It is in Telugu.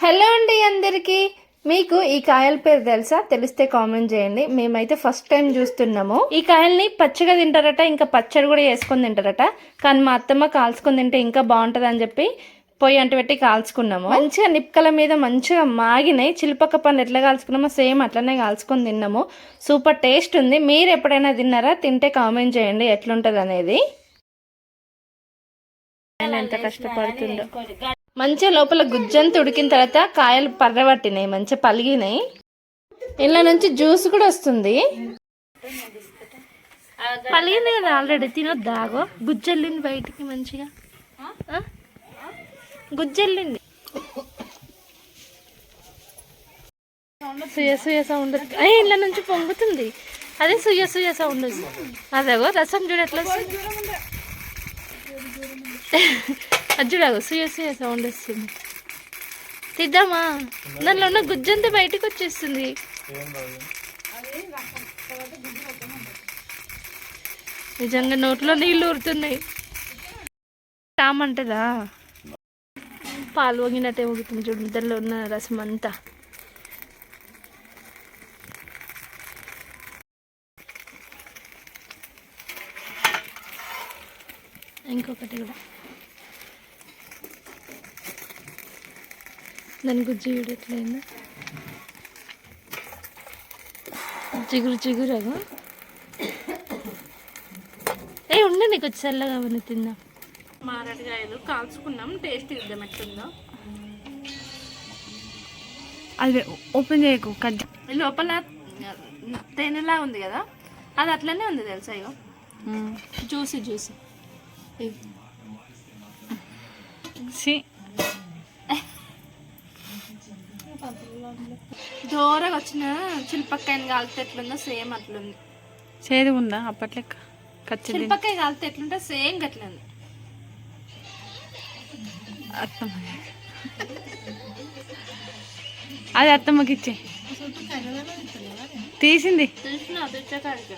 హలో అండి అందరికీ. మీకు ఈ కాయల పేరు తెలుసా? తెలిస్తే కామెంట్ చేయండి. మేమైతే ఫస్ట్ టైం చూస్తున్నాము. ఈ కాయల్ని పచ్చిగా తింటారట ఇంకా పచ్చడి కూడా వేసుకొని తింటారట. కానీ మా అత్తమ్మ కాల్చుకొని తింటే ఇంకా బాగుంటుంది అని చెప్పి పొయ్యి అంటు పెట్టి కాల్చుకున్నాము. మంచిగా నిప్పుకల మీద మంచిగా మాగినాయి. చిలుపక్క పండ్లు ఎట్లా కాల్చుకున్నామో సేమ్ అట్లనే కాల్చుకొని తిన్నాము. సూపర్ టేస్ట్ ఉంది. మీరు ఎప్పుడైనా తిన్నారా? తింటే కామెంట్ చేయండి. ఎట్లుంటుంది అనేది ఎంత కష్టపడుతుండో. మంచిగా లోపల గుజ్జంతా ఉడికిన తర్వాత కాయలు పర్రబట్టినాయి మంచిగా పలిగినాయి. ఇలా నుంచి జ్యూస్ కూడా వస్తుంది. పలిగింది కదా ఆల్రెడీ తినొద్దాగో గుజ్జెళ్ళింది బయటికి మంచిగా. ఆ? గుజ్జెళ్ళింది సుయ సుయ సౌండ్ అయ్యి నుంచి పొంగుతుంది. అదే సుయ సుయ సౌండ్ అదేగో రసం చూడట్లేదు ఎట్లా సుయ సుయ సౌండ్ వస్తుంది. తిద్దామా? దానిలో ఉన్న గుజ్జంతా బయటకు వచ్చేస్తుంది. నిజంగా నోట్లో నీళ్ళు ఊరుతున్నాయి. రామంటదా పాలు వంగినట్టే ఊగుతుంది చూడు దానిలో ఉన్న రసం అంతా. ఇంకొకటి కూడా. దాని గుజ్జు చూడట్లేదు చిగురు చిగురగా ఏ ఉండే నీకు వచ్చి చల్లగా అవన్నీ తిందాం. మారడికాయలు కాల్చుకున్నాం. టేస్ట్ ఇద్దాం ఎట్లుందో. అది ఓపెన్ చేయకు కట్ లోపల తేనెలా ఉంది కదా అది అట్లనే ఉంది తెలుసా ఇగో. జ్యూసీ జ్యూసీ దూరంగా వచ్చిన చిల్పక్కాయని కాలితే ఎట్లుందో సేమ్ అట్లుంది. చేదు ఉందా అప్పట్లెక్క? కచ్చి చిల్పక్కాయ కాలితే ఎట్లుంటే సేమ్ గట్లుంది అత్తమ్మ అది అత్తమ్మకి ఇచ్చే. తీసింది. తెచ్చకాడికి